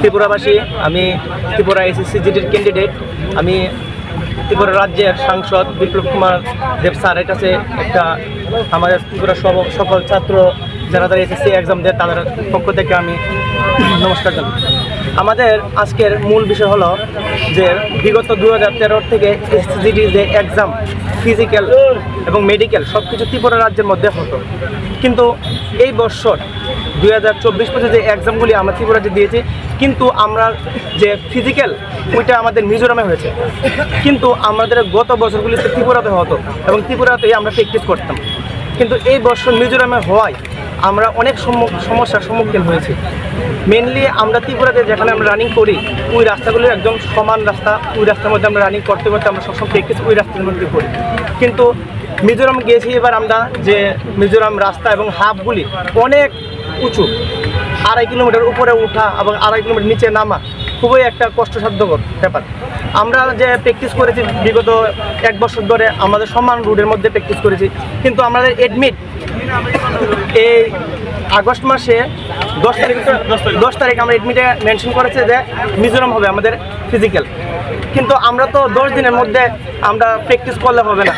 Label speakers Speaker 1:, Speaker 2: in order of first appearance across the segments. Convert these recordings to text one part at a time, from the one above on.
Speaker 1: ত্রিপুরাবাসী, আমি Tripura SSC জিডির candidate আমি ত্রিপুরা রাজ্যের সাংসদ বিপ্লব কুমার দেব স্যারের কাছে একটা আমাদের ত্রিপুরা সব- সকল ছাত্র যারা তারা এসএসসি এক্সাম দেয়, তাদের পক্ষ থেকে আমি নমস্কার জানাই। আমাদের আজকের মূল বিষয় হলো যে বিগত দু হাজার তেরো থেকে এসএসসিডি যে এক্সাম ফিজিক্যাল এবং মেডিকেল সব কিছু ত্রিপুরা রাজ্যের মধ্যে হতো। কিন্তু এই বছর দুই হাজার চব্বিশ পঁচিশ যে এক্সামগুলি আমরা ত্রিপুরাতে দিয়েছি, কিন্তু আমরা যে ফিজিক্যাল ওইটা আমাদের মিজোরামে হয়েছে। কিন্তু আমাদের গত বছরগুলিতে ত্রিপুরাতে হতো এবং ত্রিপুরাতেই আমরা প্র্যাকটিস করতাম। কিন্তু এই বছর মিজোরামে হওয়ায় আমরা অনেক সমস্যার সম্মুখীন হয়েছি। মেনলি আমরা ত্রিপুরাতে যেখানে আমরা রানিং করি, ওই রাস্তাগুলো একদম সমান রাস্তা, ওই রাস্তার মধ্যে আমরা রানিং করতে করতে আমরা সবসময় প্র্যাকটিস ওই রাস্তার মধ্যে করি। কিন্তু মিজোরাম গিয়েছি এবার আমরা যে মিজোরাম রাস্তা এবং হাফগুলি অনেক উঁচু। আড়াই কিলোমিটার উপরে উঠা এবং আড়াই কিলোমিটার নিচে নামা খুবই একটা কষ্টসাধ্যকর ব্যাপার। আমরা যে প্র্যাকটিস করেছি বিগত এক বছর ধরে, আমাদের সমান রুটের মধ্যে প্র্যাকটিস করেছি। কিন্তু আমাদের এডমিট এই আগস্ট মাসে দশ তারিখ দশ তারিখ আমরা এডমিটে মেনশন করেছে যে মিজোরাম হবে আমাদের ফিজিক্যাল কিন্তু আমরা তো দশ দিনের মধ্যে আমরা প্র্যাকটিস করলে হবে না।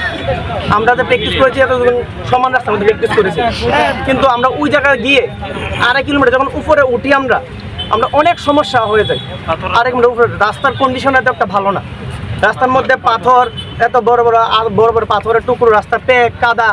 Speaker 1: আমরা যে প্র্যাকটিস করেছি, এতদিন সমান রাস্তার মধ্যে প্র্যাকটিস করেছি। কিন্তু আমরা ওই জায়গায় গিয়ে আড়াই কিলোমিটার যখন উপরে উঠি আমরা আমরা অনেক সমস্যা হয়ে যায়। আড়াই কিলোমিটার উপরে রাস্তার কন্ডিশন এত একটা ভালো না। রাস্তার মধ্যে পাথর, এত বড় বড় বড় বড় পাথরের টুকরো রাস্তা পেক, কাদা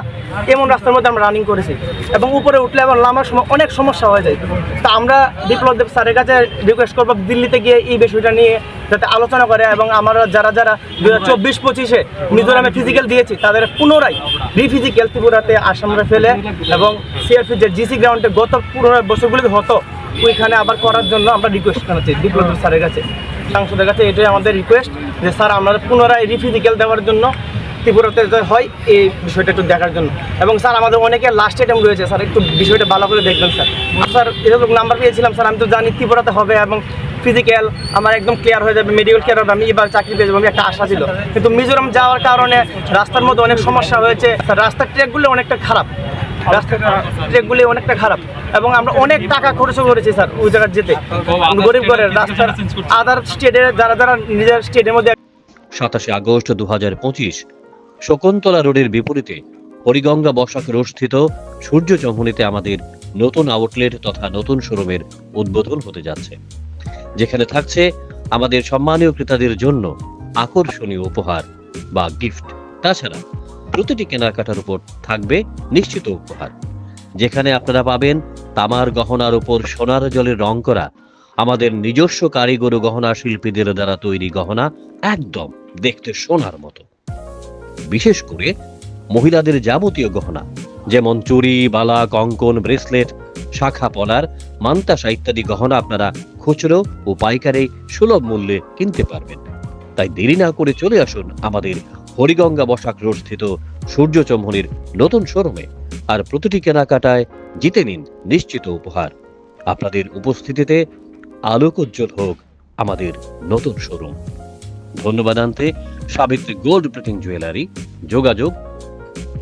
Speaker 1: এমন রাস্তার মধ্যে আমরা রানিং করেছি। এবং উপরে উঠলে আবার নামার সময় অনেক সমস্যা হয়ে যায়। তা আমরা বিপ্লব দেব স্যারের কাছে রিকোয়েস্ট করব দিল্লিতে গিয়ে এই বিষয়টা নিয়ে যাতে আলোচনা করে এবং আমরা যারা যারা দু হাজার চব্বিশ পঁচিশে মিজোরামে ফিজিক্যাল দিয়েছি, তাদের পুনরায় রিফিজিক্যাল ত্রিপুরাতে আসামরা ফেলে এবং সিআরপি যে জিসি গ্রাউন্ডে গত পুনরায় বছরগুলিতে হতো, ওইখানে আবার করার জন্য আমরা রিকোয়েস্ট জানাচ্ছি বিপ্লব দেব স্যারের কাছে। সাংসদের কাছে এটাই আমাদের রিকোয়েস্ট যে স্যার, আমরা পুনরায় রিফিজিক্যাল দেওয়ার জন্য ত্রিপুরাতে হয়, এই বিষয়টা একটু দেখার জন্য। এবং স্যার, আমাদের অনেকে লাস্ট আইটেম রয়েছে। স্যার, একটু বিষয়টা ভালো করে দেখবেন, স্যার। স্যার, এরকম নাম্বার পেয়েছিলাম, স্যার, আমি তো জানি ত্রিপুরাতে হবে এবং ফিজিক্যাল আমার একদম ক্লিয়ার হয়ে যাবে মেডিকেল ক্লিয়ার হবে। আমি এবার চাকরি পেয়ে যাব, আমি একটা আশা ছিল। কিন্তু মিজোরাম যাওয়ার কারণে রাস্তার মধ্যে অনেক সমস্যা হয়েছে। রাস্তার ট্র্যাকগুলো অনেকটা খারাপ। রাস্তার ট্র্যাকগুলি অনেকটা খারাপ। এবং আমরা অনেক টাকা খরচ করেছি, স্যার, ওই জায়গায় যেতে। গরিব ঘরের রাস্তার আদার স্টেটের যারা যারা নিজের স্টেটের মধ্যে
Speaker 2: সাতাশে আগস্ট দু হাজার পঁচিশ শকুন্তলা রোডের বিপরীতে হরিগঙ্গা বসাক রোডস্থিত সূর্য চৌমুনিতে আমাদের নতুন আউটলেট তথা নতুন শোরুমের উদ্বোধন হতে যাচ্ছে, যেখানে থাকছে আমাদের সম্মানীয় ক্রেতাদের জন্য আকর্ষণীয় উপহার বা গিফট তাছাড়া প্রতিটি কেনাকাটার উপর থাকবে নিশ্চিত উপহার, যেখানে আপনারা পাবেন তামার গহনার উপর সোনার জলে রং করা, আমাদের নিজস্ব কারিগর গহনা শিল্পীদের দ্বারা তৈরি গহনা একদম দেখতে সোনার মতো। বিশেষ করে মহিলাদের যাবতীয় গহনা, যেমন চুড়ি, বালা, কঙ্কন, ব্রেসলেট, শাখা পলার, মান্তাসা ইত্যাদি গহনা আপনারা খুচরো ও পাইকারে সুলভ মূল্যে কিনতে পারবেন। তাই দেরি না করে চলে আসুন আমাদের হরিগঙ্গা বসাক রোড স্থিত সূর্য চৌমুহনীর নতুন শোরুমে আর প্রতিটি কেনাকাটায় জিতে নিন নিশ্চিত উপহার। আপনাদের উপস্থিতিতে আলোকোজ্জ্বল হোক আমাদের নতুন শোরুম। ধন্যবাদ আনতে সাবিত্রী গোল্ড প্লেটিং জুয়েলারি, যোগাযোগ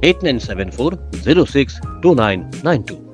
Speaker 2: eight nine seven four zero six two nine nine two